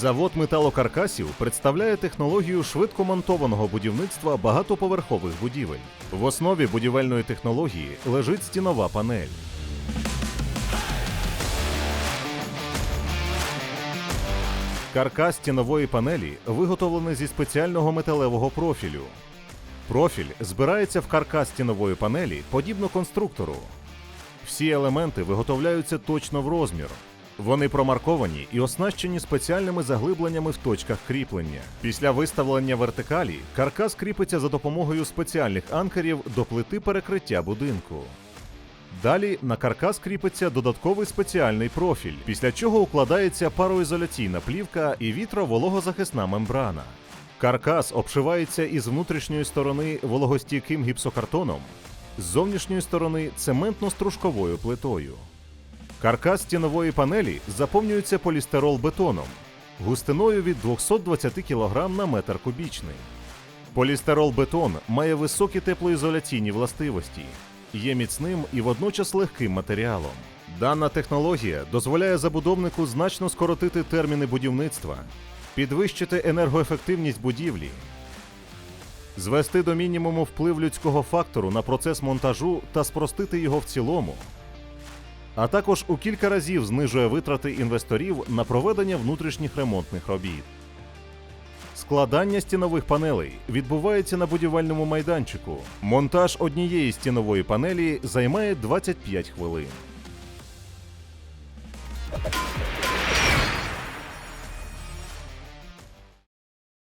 Завод металокаркасів представляє технологію швидкомонтованого будівництва багатоповерхових будівель. В основі будівельної технології лежить стінова панель. Каркас стінової панелі виготовлений зі спеціального металевого профілю. Профіль збирається в каркас стінової панелі подібно конструктору. Всі елементи виготовляються точно в розмір. Вони промарковані і оснащені спеціальними заглибленнями в точках кріплення. Після виставлення вертикалі каркас кріпиться за допомогою спеціальних анкерів до плити перекриття будинку. Далі на каркас кріпиться додатковий спеціальний профіль, після чого укладається пароізоляційна плівка і вітро-вологозахисна мембрана. Каркас обшивається із внутрішньої сторони вологостійким гіпсокартоном, з зовнішньої сторони цементно-стружковою плитою. Каркас стінової панелі заповнюється полістирол бетоном густиною від 220 кг на метр кубічний. Полістирол бетон має високі теплоізоляційні властивості, є міцним і водночас легким матеріалом. Дана технологія дозволяє забудовнику значно скоротити терміни будівництва, підвищити енергоефективність будівлі, звести до мінімуму вплив людського фактору на процес монтажу та спростити його в цілому, а також у кілька разів знижує витрати інвесторів на проведення внутрішніх ремонтних робіт. Складання стінових панелей відбувається на будівельному майданчику. Монтаж однієї стінової панелі займає 25 хвилин.